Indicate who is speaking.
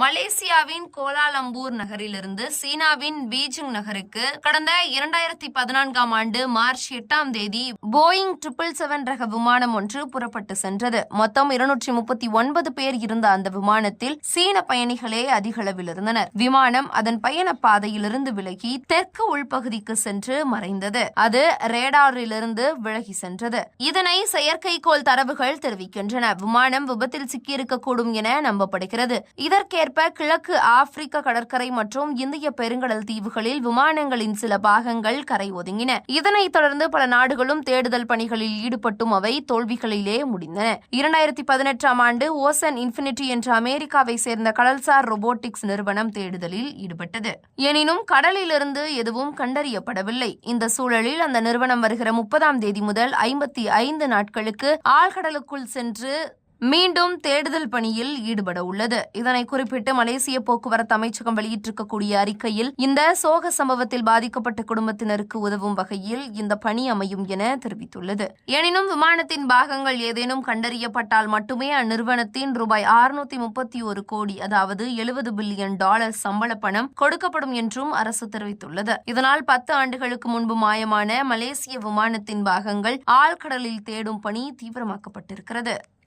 Speaker 1: மலேசியாவின் கோலாலம்பூர் நகரிலிருந்து சீனாவின் பீஜிங் நகருக்கு கடந்த இரண்டாயிரத்தி பதினான்காம் ஆண்டு மார்ச் எட்டாம் தேதி போயிங் ட்ரிபிள் செவன் ரக விமானம் ஒன்று புறப்பட்டு சென்றது. மொத்தம் இருநூற்றி முப்பத்தி ஒன்பது பேர் இருந்த அந்த விமானத்தில் சீன பயணிகளே அதிக அளவில் இருந்தனர். விமானம் அதன் பயண பாதையிலிருந்து விலகி தெற்கு உள்பகுதிக்கு சென்று மறைந்தது. அது ரேடாரிலிருந்து விலகி சென்றது. இதனை செயற்கைக்கோள் தரவுகள் தெரிவிக்கின்றன. விமானம் விபத்தில் சிக்கியிருக்கக்கூடும் என நம்பப்படுகிறது. இதற்கே இதற்கேற்ப கிழக்கு ஆப்பிரிக்க கடற்கரை மற்றும் இந்திய பெருங்கடல் தீவுகளில் விமானங்களின் சில பாகங்கள் கரை ஒதுங்கின. இதனைத் தொடர்ந்து பல நாடுகளும் தேடுதல் பணிகளில் ஈடுபட்டும் அவை தோல்விகளிலே முடிந்தன. இரண்டாயிரத்தி பதினெட்டாம் ஆண்டு ஓசன் இன்ஃபினிட்டி என்ற அமெரிக்காவை சேர்ந்த கடல்சார் ரொபோட்டிக்ஸ் நிறுவனம் தேடுதலில் ஈடுபட்டது. எனினும் கடலிலிருந்து எதுவும் கண்டறியப்படவில்லை. இந்த சூழலில் அந்த நிறுவனம் வருகிற முப்பதாம் தேதி முதல் ஐம்பத்தி ஐந்து நாட்களுக்கு ஆழ்கடலுக்குள் சென்று மீண்டும் தேடுதல் பணியில் ஈடுபட உள்ளது. இதனை குறிப்பிட்டு மலேசிய போக்குவரத்து அமைச்சகம் வெளியிட்டிருக்கக்கூடிய அறிக்கையில் இந்த சோக சம்பவத்தில் பாதிக்கப்பட்ட குடும்பத்தினருக்கு உதவும் வகையில் இந்த பணி அமையும் என தெரிவித்துள்ளது. எனினும் விமானத்தின் பாகங்கள் ஏதேனும் கண்டறியப்பட்டால் மட்டுமே அந்நிறுவனத்தின் ரூபாய் ஆறுநூத்தி முப்பத்தி ஒரு கோடி அதாவது எழுபது பில்லியன் டாலர் சம்பள பணம் கொடுக்கப்படும் என்றும் அரசு தெரிவித்துள்ளது. இதனால் பத்து ஆண்டுகளுக்கு முன்பு மாயமான மலேசிய விமானத்தின் பாகங்கள் ஆழ்கடலில் தேடும் பணி தீவிரமாக்கப்பட்டிருக்கிறது.